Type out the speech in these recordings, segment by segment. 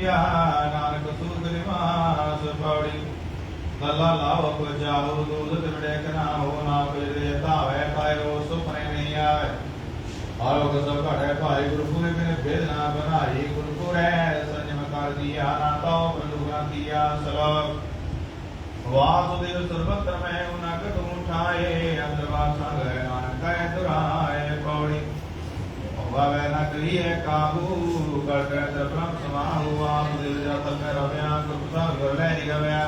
ਕੀਆ ਨਾਨਕ ਸੂਖ ਨਿਵਾਸ ਪੌੜੀ। ਗੱਲਾ ਲਾਵ ਪਜਾਉ ਦੂਧ ਤਿਮੜੇ ਕਨਾ ਹੋ ਨਾ ਪਜਰੇ ਧਾਵੇ ਪਾਇਓ ਸੁਪਨੇ ਨਹੀਂ ਆਵੇ ਆਲੋਕ ਸਭ ਘੜੇ ਭਾਈ ਗੁਰੂ ਪੂਰੇ ਬਿਨ ਭੇਦ ਨਾ ਬਨਾਈ। ਗੁਰੂ ਪੂਰੇ ਸੰਜਮ ਕਰ ਦਿਆ, ਨਾ ਤੋ ਬਲੁਗਾ ਦਿਆ ਸਲੋਕ ਵਾਸੁਦੇਵ ਸਰਬਤਰ ਮੈਂ ਉਨਕ ਤੁਮ ਠਾਏ ਕਰੀਏ ਕਾਬੂ ਕਰ ਕਰ ਤ ਬ੍ਰਹਮ ਸਮਾਹੂ ਆਸੁਦੇਵ ਜਤ ਮੈਂ ਰਵਿਆ ਗੁਰਤਾ ਗੁਰ ਲੈ ਨਿਗਵਿਆ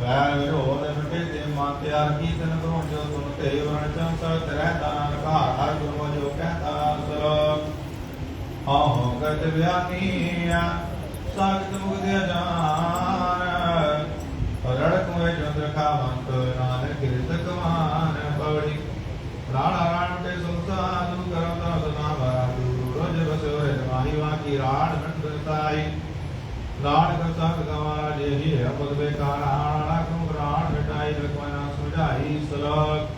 ਵੈ ਵਿਰੋਧ ਮਿਟੇ ਤੇ ਮਨ ਤਿਆਰ ਕੀ ਤਨ ਕਰੋ ਜੋ ਤੁਮ ਤੇ ਵਰਣ ਚੰ ਸਤ ਰਹਿਤਾ ਨਾਨਕਾ ਹਰ ਗੁਰੂ ਜੋ ਕਹਤਾ ਸਲੋਕ ਆਹੋ ਗਤ ਵਿਆਨੀਆ ਸਾਗਤ ਮੁਗਦ ਜਾਨ ਰੜਕ ਮੇ ਚੰਦਰ ਖਾਵੰਤ, ਨਾਨਕ ਕਿਰਤ ਕਮਾਨ। ਮੰਡ ਸਾਈ ਰਾਣ ਗਵਾ ਜਿਹੀ ਅਬਦ ਬੇਕਾਰ, ਆਣਾ ਕੁਮ ਰਾਣ ਮਿਟਾਈ ਲਖਵਾਨਾ ਸੁਝਾਈ ਸਲੋਕ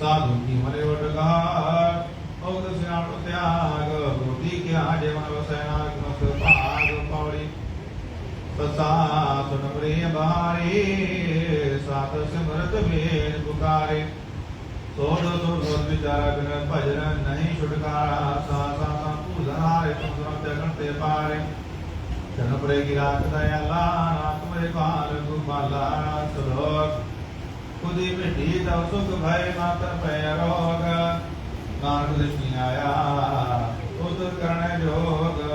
ਸਾਧੂ ਕੀ ਮਰੇ ਵਟਗਾ ਔਦ ਸਿਆਣ ਤਿਆਗ। ਬੁੱਧੀ ਕਿਆ ਜੇ ਮਨ ਵਸੈਨਾ ਮਸ ਭਾਗ ਪੌੜੀ ਤਸਾ ਸੁਨ ਬਾਰੇ ਸਾਤ ਸਿਮਰਤ ਵੇਦ ਪੁਕਾਰੇ। ਸੋਧ ਸੋਧ ਸੋਧ ਬਿਨ ਭਜਨ ਨਹੀਂ ਛੁਟਕਾਰਾ ਸਾ ਸਾ ਸਾ ਭੂਜਨਾਰੇ ਤੁਮ ਜਗਨ ਤੇ ਪਾਰੇ ਜਨ ਰਾਖ ਦਇਆਲਾ ਨਾਥ ਮਰੇ ਪਾਲ ਗੁਮਾਲਾ ਸਲੋਕ। ਖੁਦੀ ਮਿੱਟੀ ਤਉ ਸੁਖ ਭੈ ਮਾਤਰ ਪੈ ਰੋਗ। ਨਾਨਕ ਦ੍ਰਿਸ਼ਟੀ ਆਇਆ ਉਦਰ ਕਰਨੇ ਜੋਗ।